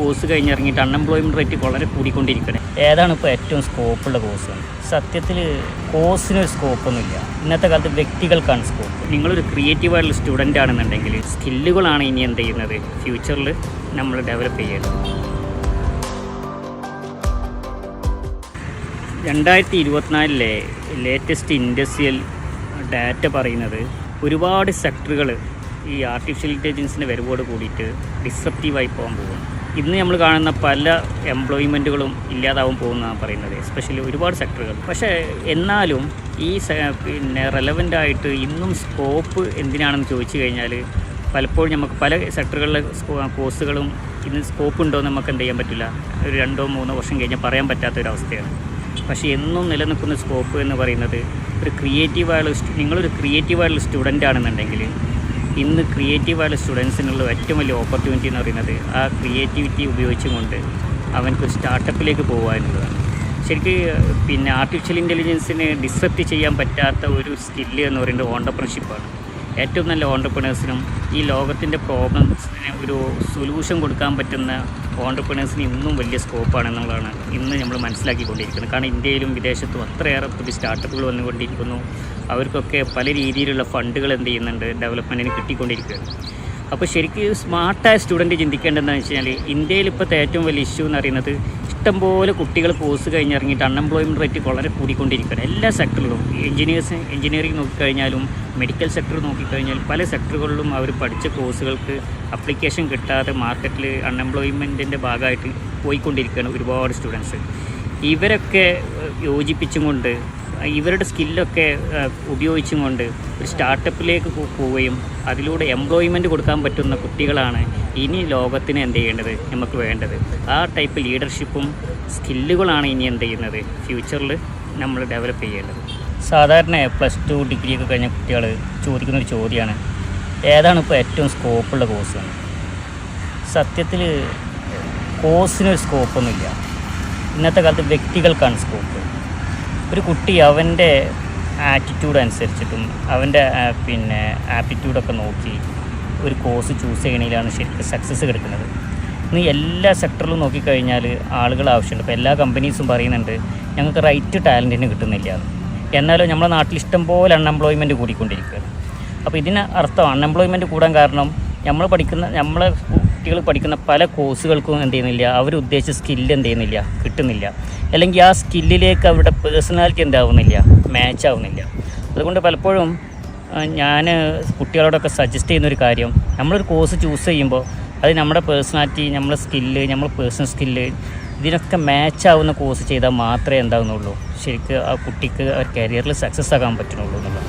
Course കഴിഞ്ഞിറങ്ങിയിട്ട് unemployment rate വളരെ കൂടിക്കൊണ്ടിരിക്കണേ. ഏതാണ് ഇപ്പോൾ ഏറ്റവും സ്കോപ്പുള്ള കോഴ്സ് സത്യത്തിൽ കോഴ്സിനൊരു സ്കോപ്പൊന്നുമില്ല ഇന്നത്തെ കാലത്ത് വ്യക്തികൾക്കാണ് സ്കോപ്പ് നിങ്ങളൊരു ക്രിയേറ്റീവ് ആയിട്ടുള്ള സ്റ്റുഡന്റ് ആണെന്നുണ്ടെങ്കിൽ സ്കില്ലുകളാണ് ഇനി എന്ത് ചെയ്യുന്നത്? ഫ്യൂച്ചറിൽ നമ്മൾ ഡെവലപ്പ് ചെയ്യേണ്ടത്. രണ്ടായിരത്തി ഇരുപത്തിനാലിലെ ലേറ്റസ്റ്റ് ഇൻഡസ്ട്രിയൽ ഡാറ്റ പറയുന്നത് ഒരുപാട് സെക്ടറുകൾ ഈ ആർട്ടിഫിഷ്യൽ ഇന്റലിജൻസിന്റെ വരവോട് കൂടിയിട്ട് ഡിസപ്റ്റീവായി പോകാൻ പോകും ഇന്ന് നമ്മൾ കാണുന്ന പല എംപ്ലോയ്മെന്റുകളും ഇല്ലാതാവും പോകുന്നതാണ് പറയുന്നത് എസ്പെഷ്യലി ഒരുപാട് സെക്ടറുകൾ പക്ഷേ എന്നാലും ഈ പിന്നെ റെലവന്റ് ആയിട്ട് ഇന്നും സ്കോപ്പ് എന്തിനാണെന്ന് ചോദിച്ചു കഴിഞ്ഞാൽ പലപ്പോഴും നമുക്ക് പല സെക്ടറുകളിലെ കോഴ്സുകളും ഇന്ന് സ്കോപ്പ് ഉണ്ടോ എന്ന് നമുക്ക് എന്ത് ചെയ്യാൻ പറ്റില്ല. ഒരു രണ്ടോ മൂന്നോ വർഷം കഴിഞ്ഞാൽ പറയാൻ പറ്റാത്ത ഒരു അവസ്ഥയാണ് പക്ഷേ എന്നും നിലനിൽക്കുന്ന സ്കോപ്പ് എന്ന് പറയുന്നത് ഒരു ക്രിയേറ്റീവായുള്ള നിങ്ങളൊരു ക്രിയേറ്റീവായുള്ള സ്റ്റുഡന്റ് ആണെന്നുണ്ടെങ്കിൽ ഇന്ന് ക്രിയേറ്റീവായുള്ള സ്റ്റുഡൻസിനുള്ള ഏറ്റവും വലിയ ഓപ്പർച്യൂണിറ്റി എന്ന് പറയുന്നത് ആ ക്രിയേറ്റിവിറ്റി ഉപയോഗിച്ചുകൊണ്ട് അവൻക്ക് സ്റ്റാർട്ടപ്പിലേക്ക് പോകുക എന്നുള്ളതാണ്. ശരിക്ക് പിന്നെ ആർട്ടിഫിഷ്യൽ ഇന്റലിജൻസിന് ഡിസ്റപ്റ്റ് ചെയ്യാൻ പറ്റാത്ത ഒരു സ്കില്ല് എന്ന് പറയുന്നത് ഓണ്ടർപ്രണർഷിപ്പാണ് ഏറ്റവും നല്ല ഓണ്ടർപ്രണേഴ്സിനും ഈ ലോകത്തിന്റെ പ്രോബ്ലംസിന് ഒരു സൊല്യൂഷൻ കൊടുക്കാൻ പറ്റുന്ന ഓണ്ടർപ്രണേഴ്സിന് ഇന്നും വലിയ സ്കോപ്പാണ് എന്നുള്ളതാണ് ഇന്ന് നമ്മൾ മനസ്സിലാക്കിക്കൊണ്ടിരിക്കുന്നത്. കാരണം ഇന്ത്യയിലും വിദേശത്തും അത്രയേറെ പുതിയ സ്റ്റാർട്ടപ്പുകൾ വന്നുകൊണ്ടിരിക്കുന്നു. അവർക്കൊക്കെ പല രീതിയിലുള്ള ഫണ്ടുകൾ എന്ത് ചെയ്യുന്നുണ്ട്? ഡെവലപ്മെന്റിന് കിട്ടിക്കൊണ്ടിരിക്കുകയാണ്. അപ്പോൾ ശരിക്കും സ്മാർട്ടായ സ്റ്റുഡന്റ് ചിന്തിക്കേണ്ടതെന്ന് വെച്ച് കഴിഞ്ഞാൽ ഇന്ത്യയിൽ ഇപ്പോഴത്തെ ഏറ്റവും വലിയ ഇഷ്യൂ എന്ന് പറയുന്നത് ഇഷ്ടംപോലെ കുട്ടികൾ കോഴ്സ് കഴിഞ്ഞിറങ്ങിയിട്ട് അൺഎംപ്ലോയ്മെന്റ് റേറ്റ് വളരെ കൂടിക്കൊണ്ടിരിക്കുകയാണ്. എല്ലാ സെക്ടറിലും എഞ്ചിനീയേഴ്സ് എഞ്ചിനീയറിംഗ് നോക്കിക്കഴിഞ്ഞാലും മെഡിക്കൽ സെക്ടർ നോക്കിക്കഴിഞ്ഞാൽ പല സെക്ടറുകളിലും അവർ പഠിച്ച കോഴ്സുകൾക്ക് അപ്ലിക്കേഷൻ കിട്ടാതെ മാർക്കറ്റിൽ അൺഎംപ്ലോയ്മെന്റിന്റെ ഭാഗമായിട്ട് പോയിക്കൊണ്ടിരിക്കുകയാണ് ഒരുപാട് സ്റ്റുഡൻസ് ഇവരൊക്കെ യോജിപ്പിച്ചും കൊണ്ട് ഇവരുടെ സ്കില്ലൊക്കെ ഉപയോഗിച്ചും കൊണ്ട് ഒരു സ്റ്റാർട്ടപ്പിലേക്ക് പോവുകയും അതിലൂടെ എംപ്ലോയ്മെന്റ് കൊടുക്കാൻ പറ്റുന്ന കുട്ടികളാണ് ഇനി ലോകത്തിന് എന്ത് ചെയ്യേണ്ടത്? നമുക്ക് വേണ്ടത്. ആ ടൈപ്പ് ലീഡർഷിപ്പും സ്കില്ലുകളാണ് ഇനി എന്ത് ചെയ്യുന്നത്? ഫ്യൂച്ചറിൽ നമ്മൾ ഡെവലപ്പ് ചെയ്യേണ്ടത്. സാധാരണ പ്ലസ് ടു ഡിഗ്രി ഒക്കെ കഴിഞ്ഞ കുട്ടികൾ ചോദിക്കുന്ന ഒരു ചോദ്യമാണ് ഏതാണ് ഇപ്പോൾ ഏറ്റവും സ്കോപ്പുള്ള കോഴ്സ് എന്ന്? സത്യത്തിൽ കോഴ്സിനൊരു സ്കോപ്പൊന്നുമില്ല ഇന്നത്തെ കാലത്ത് വ്യക്തികൾക്കാണ് സ്കോപ്പ് ഒരു കുട്ടി അവന്റെ ആറ്റിറ്റ്യൂഡ് അനുസരിച്ചിട്ടും അവന്റെ പിന്നെ ആപ്റ്റിറ്റ്യൂഡൊക്കെ നോക്കി ഒരു കോഴ്സ് ചൂസ് ചെയ്യണതിലാണ് ശരിക്കും സക്സസ് കിടക്കുന്നത്. ഇന്ന് എല്ലാ സെക്ടറിലും നോക്കിക്കഴിഞ്ഞാൽ ആളുകൾ ആവശ്യമുണ്ട്. ഇപ്പോൾ എല്ലാ കമ്പനീസും പറയുന്നുണ്ട് ഞങ്ങൾക്ക് റൈറ്റ് ടാലന്റിന് കിട്ടുന്നില്ല എന്ന്. എന്നാലും നമ്മുടെ നാട്ടിൽ ഇഷ്ടം പോലെ അൺഎംപ്ലോയ്മെന്റ് കൂടിക്കൊണ്ടിരിക്കുകയാണ്. അപ്പോൾ ഇതിന് അർത്ഥം അൺഎംപ്ലോയ്മെന്റ് കൂടാൻ കാരണം നമ്മൾ പഠിക്കുന്ന നമ്മളെ കുട്ടികൾ പഠിക്കുന്ന പല കോഴ്സുകൾക്കും എന്ത് ചെയ്യുന്നില്ല അവരുദ്ദേശിച്ച സ്കില്ല് എന്ത് ചെയ്യുന്നില്ല കിട്ടുന്നില്ല. അല്ലെങ്കിൽ ആ സ്കില്ലിലേക്ക് അവരുടെ പേഴ്സണാലിറ്റി എന്താവുന്നില്ല മാച്ച് ആവുന്നില്ല. അതുകൊണ്ട് പലപ്പോഴും ഞാൻ കുട്ടികളോടൊക്കെ സജസ്റ്റ് ചെയ്യുന്നൊരു കാര്യം. നമ്മളൊരു കോഴ്സ് ചൂസ് ചെയ്യുമ്പോൾ അത് നമ്മുടെ പേഴ്സണാലിറ്റി നമ്മുടെ സ്കില്ല് നമ്മുടെ പേഴ്സണൽ സ്കില്ല് ഇതിനൊക്കെ മാച്ച് ആവുന്ന കോഴ്സ് ചെയ്താൽ മാത്രമേ എന്താകുന്നുള്ളൂ ശരിക്കും ആ കുട്ടിക്ക് ആ കരിയറിൽ സക്സസ് ആകാൻ പറ്റുന്നുള്ളൂ എന്നുള്ളത്.